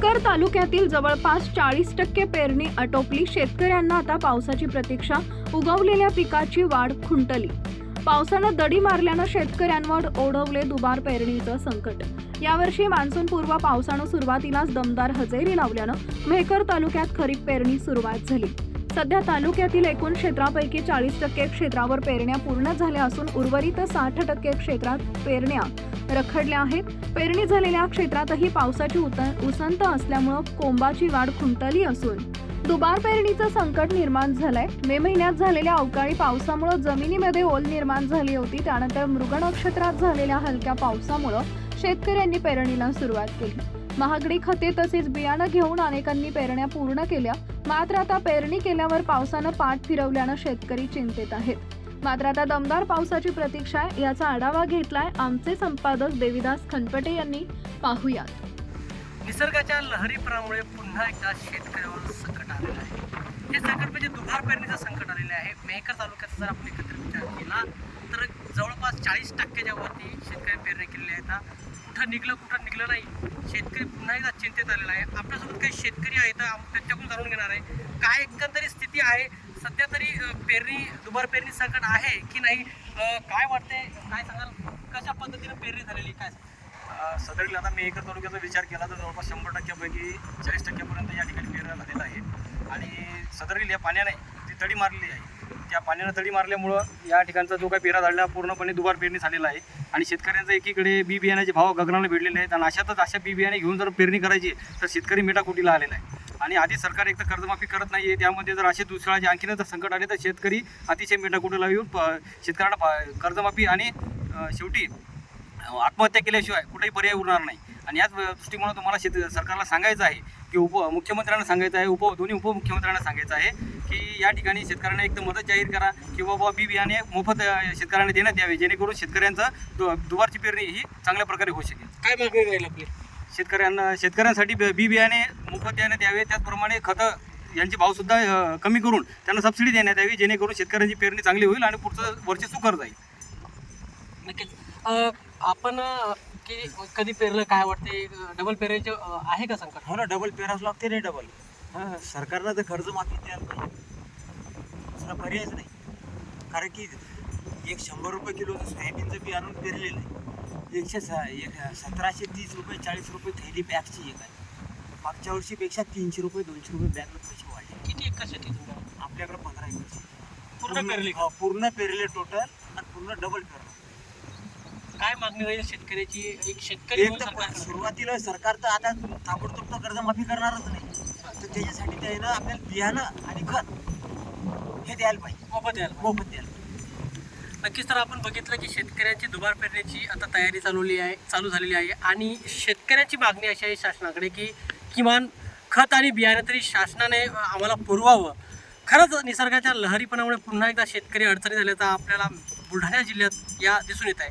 तालुक्यातील जवळपास चाळीस टक्के पेरणी आटोपली. शेतकऱ्यांना आता पावसाची प्रतीक्षा. उगवलेल्या पिकाची वाढ खुंटली. पावसानं दडी मारल्यानं शेतकऱ्यांवर ओढवले दुबार पेरणीचं संकट. यावर्षी मान्सूनपूर्व पावसानं सुरुवातीलाच दमदार हजेरी लावल्यानं मेहकर तालुक्यात खरीप पेरणी सुरुवात झाली. सध्या तालुक्यातील एकूण क्षेत्रापैकी चाळीस टक्के क्षेत्रावर पेरण्या पूर्ण झाल्या असून उर्वरित साठ टक्के क्षेत्रात पेरण्या रखडल्या आहेत. पेरणी झालेल्या क्षेत्रातही पावसाची उत- उसंत असल्यामुळं कोंबाची वाढ खुंटली असून. दुबार पेरणीचं संकट निर्माण झालंय. मे महिन्यात झालेल्या अवकाळी पावसामुळं जमिनीमध्ये ओल निर्माण झाली होती. त्यानंतर मृग नक्षत्रात झालेल्या हलक्या पावसामुळं शेतकऱ्यांनी पेरणीला सुरुवात केली. महागडी खते तसेच बियाणं घेऊन अनेकांनी पेरण्या पूर्ण केल्या. मात्र आता पेरणी केल्यावर पावसानं पाठ फिरवल्यानं शेतकरी चिंतेत आहेत. मात्र आता दमदार पावसाची प्रतीक्षा आहे. याचा आढावा घेतलाय आमचे संपादक देविदास खनपटे यांनी. पाहुयात. निसर्गाच्या लहरीपणामुळे पुन्हा एकदा शेतकऱ्यावर संकट आलेलं आहे. हे संकट म्हणजे दुभार पेरणीचं संकट आलेलं आहे. मेहकर तालुक्याचा जर आपण एकत्रित विचार केला तर जवळपास चाळीस टक्क्याच्या वरती शेतकरी पेरणी केलेली आहेत कुठं निघलं कुठं निघलं नाही शेतकरी पुन्हा एकदा चिंतेत आलेला आहे. आपल्यासोबत काही शेतकरी आहेत आम- त्यांच्याकडून जाणून घेणार आहे. काय एकंदरीत स्थिती आहे सध्या तरी पेरणी दुबार पेरणी संकट आहे की नाही? काय वाटते काय सांगाल? कशा पद्धतीनं पेरणी झालेली काय सदरील आता मी एकर तालुक्याचा विचार केला तर जवळपास शंभर टक्क्यापैकी चाळीस टक्क्यापर्यंत या ठिकाणी पेरण्या झालेला आहे आणि सदरील या पाण्याने ती तडी मारलेली आहे त्या पाण्यानं तडी मारल्यामुळं या ठिकाणचा जो काही पेरा झालेला पूर्णपणे दुबार पेरणी झालेला आहे. आणि शेतकऱ्यांचा एकीकडे बी बियाण्याचे भाव गगनाला भिडलेले आहेत आणि अशातच अशा बी बियाणे घेऊन जर पेरणी करायची तर शेतकरी मेटाकुटीला आलेला आहे. आणि आधी सरकार एक तर कर्जमाफी करत नाही आहे त्यामध्ये जर असे दुष्काळाचे आणखीन जर संकट आले तर शेतकरी अतिशय मेटाकुटीला येऊन प शेतकऱ्यांना पा- कर्जमाफी आणि शेवटी आत्महत्या केल्याशिवाय कुठेही पर्याय उरणार नाही. आणि याच दृष्टीमुळे तुम्हाला शेत सरकारला सांगायचं आहे की उप मुख्यमंत्र्यांना सांगायचं आहे उप दोन्ही उपमुख्यमंत्र्यांना सांगायचं आहे की या ठिकाणी शेतकऱ्यांना एक तर मदत जाहीर करा की बाबा बी बियाणे मोफत शेतकऱ्यांना देण्यात यावे जेणेकरून शेतकऱ्यांचं दु दुबारची पेरणी ही चांगल्या प्रकारे होऊ शकेल. काय मागणी राहील आपली? शेतकऱ्यांना शेतकऱ्यांसाठी बी बियाणे मोफत देण्यात यावे. त्याचप्रमाणे खतं यांचे भावसुद्धा कमी करून त्यांना सबसिडी देण्यात यावी जेणेकरून शेतकऱ्यांची पेरणी चांगली होईल आणि पुढचं वर्ष सुकर जाईल. नक्कीच. आपण की कधी पेरलं काय वाटते डबल पेरायचं आहे का संकट? हो ना डबल पेरावं लागते रे डबल. सरकारला तर कर्ज माफी द्यायला पाहिजे. दुसरा पर्यायच नाही. कारण की एक शंभर रुपये किलोचं सोयाबीनचं बी आणून पेरलेलं आहे. एकशे स एक सतराशे तीस रुपये चाळीस रुपये थैली बॅगची एक आहे. मागच्या वर्षीपेक्षा तीनशे रुपये दोनशे रुपये बॅगला पैसे वाढले. किती एकर शेती तुमच्या आपल्याकडे पंधरा एकर शेती. पूर्ण पेरली? हो, पूर्ण पेरले टोटल आणि पूर्ण डबल पेरलं. काय मागणी राहील शेतकऱ्याची? एक शेतकरी. सुरुवातीला सरकार तर आता ताबडतोब तर कर्जमाफी करणारच नाही. तर त्याच्यासाठी त्यानं आपल्याला बियाणं आणि खत हे द्यायला पाहिजे. मोफत द्यायला मोफत द्यायला नक्कीच तर आपण बघितलं की शेतकऱ्यांची दुबार पेरण्याची आता तयारी चालवली आहे चालू झालेली आहे. आणि शेतकऱ्यांची मागणी अशी आहे शासनाकडे की किमान खत आणि बियाणं तरी शासनाने आम्हाला पुरवावं. खरंच निसर्गाच्या लहरीपणामुळे पुन्हा एकदा शेतकरी अडचणी झाल्याचा आपल्याला बुलढाणा जिल्ह्यात या दिसून येत आहे.